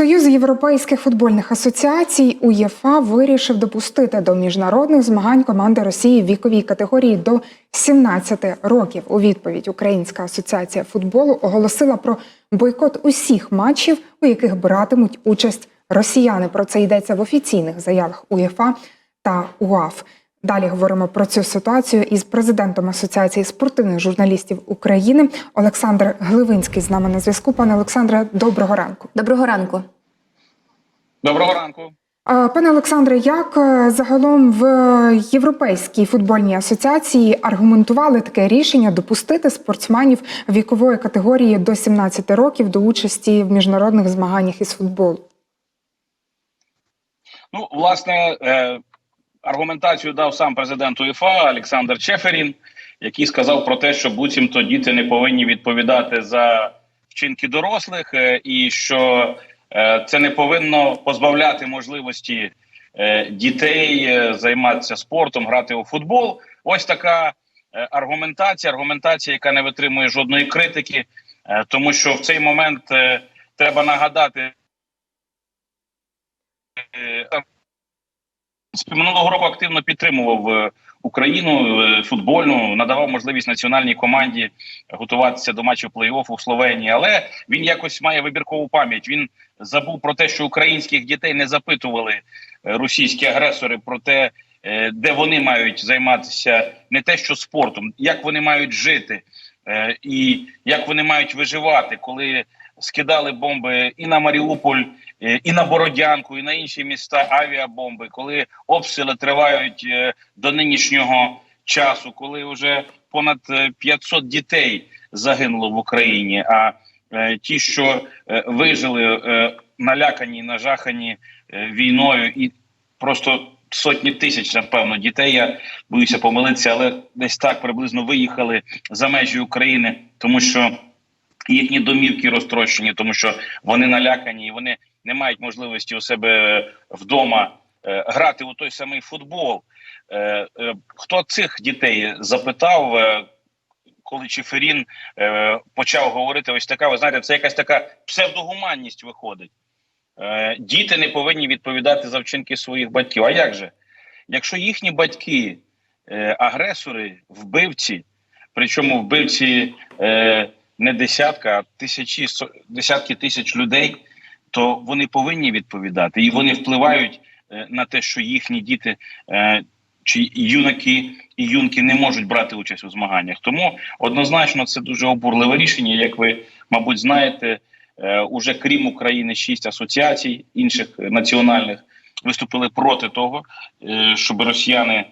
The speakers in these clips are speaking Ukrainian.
Союз європейських футбольних асоціацій УЄФА вирішив допустити до міжнародних змагань команди Росії в віковій категорії до 17 років. У відповідь Українська асоціація футболу оголосила про бойкот усіх матчів, у яких братимуть участь росіяни. Про це йдеться в офіційних заявах УЄФА та УАФ. Далі говоримо про цю ситуацію із президентом Асоціації спортивних журналістів України Олександр Гливинський з нами на зв'язку. Пане Олександре, доброго ранку. Доброго ранку. Доброго ранку. Пане Олександре, як е, загалом в Європейській футбольній асоціації аргументували таке рішення допустити спортсменів вікової категорії до 17 років до участі в міжнародних змаганнях із футболу? Ну, власне, е, аргументацію дав сам президент УЄФА Олександр Чеферін, який сказав про те, що буцімто діти не повинні відповідати за вчинки дорослих, е, і що е, це не повинно позбавляти можливості е, дітей займатися спортом, грати у футбол. Ось така аргументація, аргументація, яка не витримує жодної критики, тому що в цей момент треба нагадати. Принципі, минулого року активно підтримував е, Україну е, футбольну, надавав можливість національній команді готуватися до матчів плей-офф у Словенії. Але він якось має вибіркову пам'ять. Він забув про те, що українських дітей не запитували е, російські агресори про те, де вони мають займатися не те, що спортом, як вони мають жити і як вони мають виживати, коли скидали бомби і на Маріуполь, е, і на Бородянку, і на інші міста авіабомби, коли обстріли тривають е, до нинішнього часу, коли вже понад е, 500 дітей загинуло в Україні. А е, ті, що е, вижили, е, налякані, нажахані е, війною, і просто сотні тисяч, напевно, дітей. Я боюся помилитися, але десь так приблизно виїхали за межі України, тому що їхні домівки розтрощені, тому що вони налякані і вони не мають можливості у себе вдома е, грати у той самий футбол. Е, е, хто цих дітей запитав, е, коли Чеферін е, почав говорити, ось така, ви знаєте, це якась така псевдогуманність виходить. Е, діти не повинні відповідати за вчинки своїх батьків. А як же? Якщо їхні батьки е, агресори, вбивці, причому вбивці е, не десятка, а тисячі десятки тисяч людей, то вони повинні відповідати, і вони впливають е, на те, що їхні діти е, чи юнаки і юнки не можуть брати участь у змаганнях. Тому однозначно це дуже обурливе рішення. Як ви, мабуть, знаєте, е, уже крім України шість асоціацій інших національних виступили проти того, щоб росіяни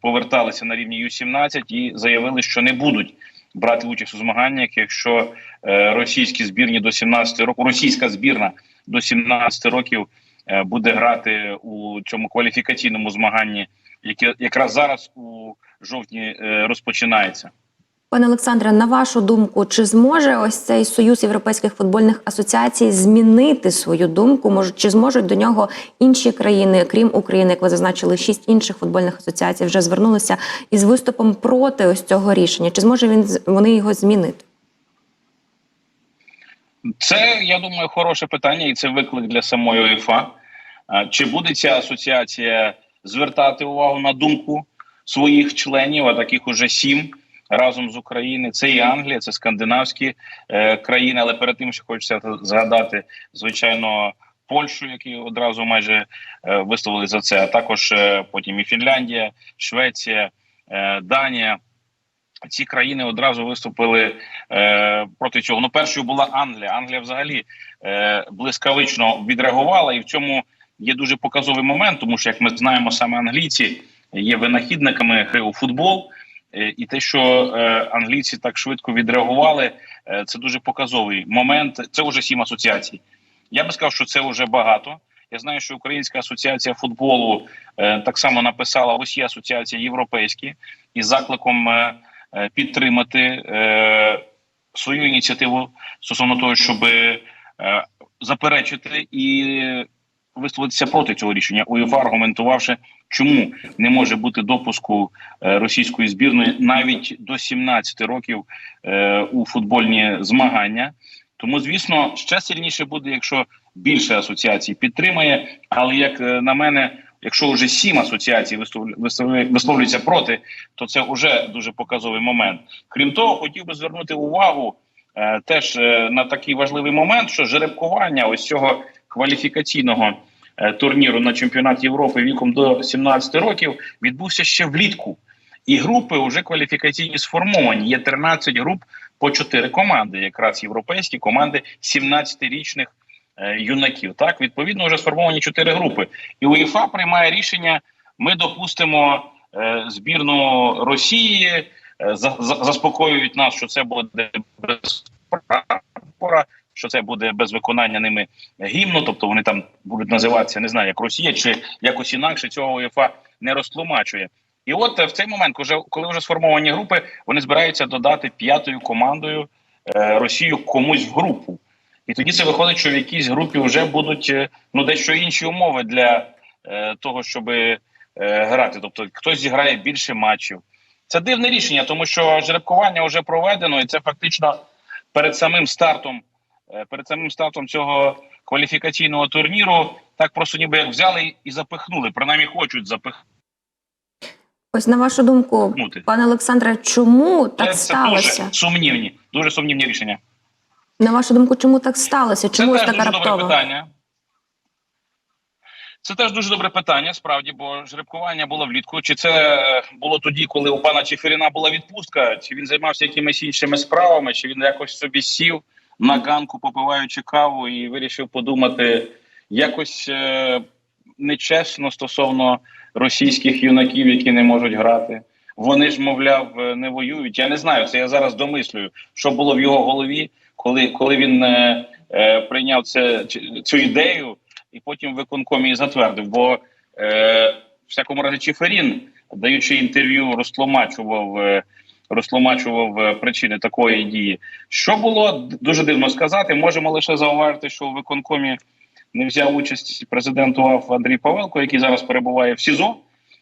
поверталися на рівні Ю-17 і заявили, що не будуть брати участь у змаганнях, якщо е, російські збірні до 17 років, російська збірна до 17 років е, буде грати у цьому кваліфікаційному змаганні, яке якраз зараз у жовтні е, розпочинається. Пане Олександре, на вашу думку, чи зможе ось цей союз європейських футбольних асоціацій змінити свою думку? Може, чи зможуть до нього інші країни, крім України, як ви зазначили, шість інших футбольних асоціацій вже звернулися із виступом проти ось цього рішення? Чи зможе він вони його змінити? Це я думаю, хороше питання, і це виклик для самої УЄФА. Чи буде ця асоціація звертати увагу на думку своїх членів? А таких уже сім разом з України. Це і Англія, це скандинавські е, країни. Але перед тим ще хочеться згадати, звичайно, Польщу, які одразу майже е, висловили за це. А також е, потім і Фінляндія, Швеція, е, Данія. Ці країни одразу виступили е, проти цього. Ну, першою була Англія. Англія взагалі е, блискавично відреагувала, і в цьому є дуже показовий момент, тому що як ми знаємо, саме англійці є винахідниками гри у футбол. Е, І те, що е, англійці так швидко відреагували, е, це дуже показовий момент. Це вже сім асоціацій. Я би сказав, що це вже багато. Я знаю, що Українська асоціація футболу так само написала усі асоціації європейські із закликом підтримати свою ініціативу стосовно того, щоб заперечити і висловитися проти цього рішення. УЄФА аргументувавши, чому не може бути допуску е, російської збірної навіть до 17 років е, у футбольні змагання. Тому, звісно, ще сильніше буде, якщо більше асоціацій підтримає. Але як е, на мене, якщо вже сім асоціацій висловлю- висловлю- висловлюються проти, то це вже дуже показовий момент. Крім того, хотів би звернути увагу теж на такий важливий момент, що жеребкування ось цього кваліфікаційного турніру на чемпіонат Європи віком до 17 років відбувся ще влітку. І групи вже кваліфікаційні сформовані. Є 13 груп по 4 команди, якраз європейські команди 17-річних е, юнаків. Так, відповідно, вже сформовані 4 групи. І УЄФА приймає рішення: ми допустимо е, збірну Росії, е, за, за, заспокоюють нас, що це буде без прапора, що це буде без виконання ними гімну, тобто вони там будуть називатися, не знаю, як Росія чи якось інакше цього УЄФА не розтлумачує. І от е, в цей момент, коли вже, сформовані групи, вони збираються додати п'ятою командою е, Росію комусь в групу. І тоді це виходить, що в якійсь групі вже будуть е, ну дещо інші умови для того, щоб грати. Тобто хтось зіграє більше матчів. Це дивне рішення, тому що жеребкування вже проведено, і це фактично перед самим стартом, перед самим стартом цього кваліфікаційного турніру, так просто ніби як взяли і запихнули. Принаймні хочуть запихнути. Ось на вашу думку, пане Олександре, чому так це, це сталося? дуже сумнівні, дуже сумнівні рішення. На вашу думку, чому так сталося? Чому це ж добре питання. Це теж дуже добре питання, справді, бо жеребкування було влітку. Чи це е, було тоді, коли у пана Чеферіна була відпустка? Чи він займався якимись іншими справами? Чи він якось собі сів на ганку, попиваючи каву, і вирішив подумати якось е, нечесно стосовно російських юнаків, які не можуть грати? Вони ж, мовляв, е, не воюють. Я не знаю. Це я зараз домислюю, що було в його голові, коли, коли він е, е, прийняв це, цю ідею і потім в виконкомі її затвердив. Бо е, всякому разі Чиферін, даючи інтерв'ю, розтлумачував, е, розтлумачував е, причини такої дії. Що було дуже дивно сказати, можемо лише зауважити, що в виконкомі не взяв участь президент УАФ Андрій Павелко, який зараз перебуває в СІЗО.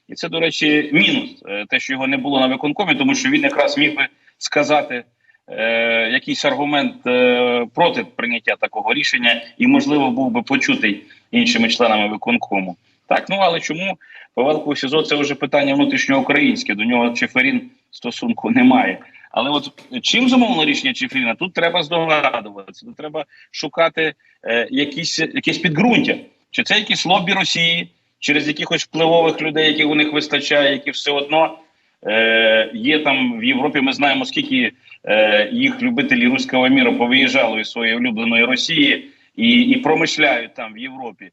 І це, до речі, мінус, е, те, що його не було на виконкомі, тому що він якраз міг би сказати е, якийсь аргумент е, проти прийняття такого рішення, і, можливо, був би почутий іншими членами виконкому. Так, ну але чому Павелко СІЗО це вже питання внутрішньоукраїнське, до нього Чеферін стосунку немає. Але от чим замовлено рішення Чеферіна? Тут треба здогадуватися, тут треба шукати е, якісь, якесь підґрунтя. Чи це якісь лобі Росії, через якихось впливових людей, яких у них вистачає, які все одно е, є там в Європі. Ми знаємо, скільки е, їх любителі руського міру повиїжджали із своєї улюбленої Росії і, і промишляють там в Європі.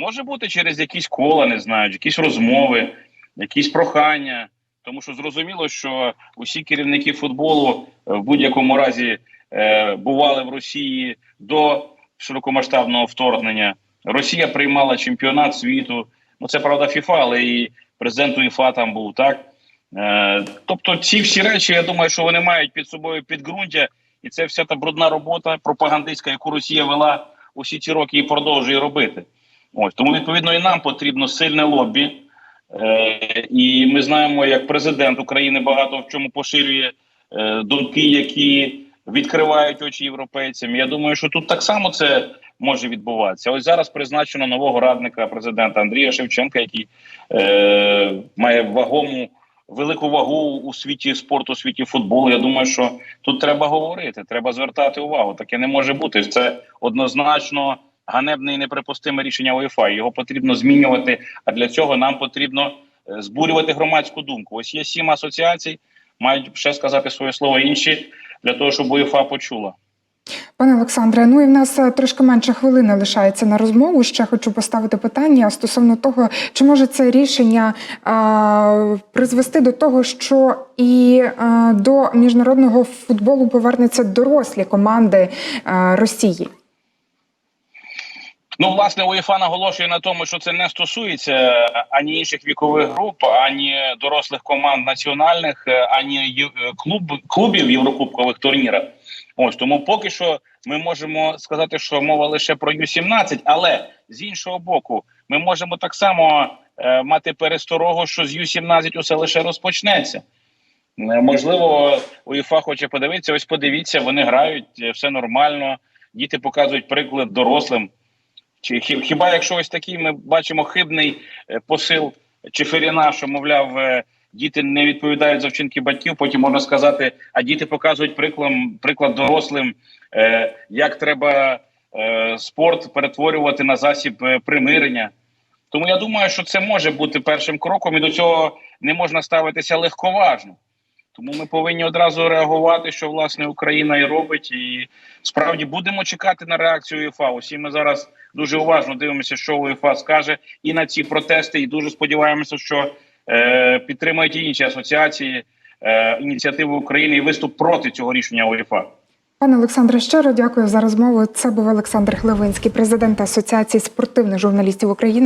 Може бути через якісь кола, не знаю, якісь розмови, якісь прохання. Тому що зрозуміло, що усі керівники футболу е, в будь-якому разі е, бували в Росії до широкомасштабного вторгнення. Росія приймала чемпіонат світу. Ну це правда ФІФА, але і президент УЄФА там був так. Е, тобто, ці всі речі, я думаю, що вони мають під собою підґрунтя, і це вся та брудна робота пропагандистська, яку Росія вела усі ці роки і продовжує робити. Ось тому відповідно і нам потрібно сильне лобі. Е, і ми знаємо, як президент України багато в чому поширює е, думки, які відкривають очі європейцям. Я думаю, що тут так само це може відбуватися. Ось зараз призначено нового радника президента Андрія Шевченка, який е, має вагому велику вагу у світі спорту, у світі футболу. Я думаю, що тут треба говорити, треба звертати увагу. Таке не може бути. Це однозначно ганебне і неприпустиме рішення УЄФА. Його потрібно змінювати. А для цього нам потрібно е, збурювати громадську думку. Ось є сім асоціацій, мають ще сказати своє слово інші для того, щоб УЄФА почула. Пане Олександре, ну і в нас е, трошки менше хвилини лишається на розмову. Ще хочу поставити питання стосовно того, чи може це рішення а, призвести до того, що і а, до міжнародного футболу повернуться дорослі команди а, Росії. Ну, власне, УЄФА наголошує на тому, що це не стосується ані інших вікових груп, ані дорослих команд національних, е, ані е, клуб, клубів єврокубкових турнірах. Ось тому поки що ми можемо сказати, що мова лише про Ю-17, але з іншого боку, ми можемо так само е, мати пересторогу, що з Ю-17 усе лише розпочнеться. Е, Можливо, УЄФА хоче подивитися. Ось подивіться, вони грають, е, все нормально. діти показують приклад дорослим. Чи хіба якщо ось такий ми бачимо хибний е, посил Чеферіна, що мовляв, е, діти не відповідають за вчинки батьків, потім можна сказати, а діти показують приклад, приклад дорослим, е, як треба спорт перетворювати на засіб примирення. Тому я думаю, що це може бути першим кроком, і до цього не можна ставитися легковажно. Тому ми повинні одразу реагувати, що власне Україна і робить, і справді будемо чекати на реакцію УЄФА. Усі ми зараз дуже уважно дивимося, що УЄФА скаже і на ці протести, і дуже сподіваємося, що е, підтримають інші асоціації е, ініціативи України і виступ проти цього рішення УЄФА. Пане Олександре, щиро дякую за розмову. Це був Олександр Хлевинський, президент Асоціації спортивних журналістів України.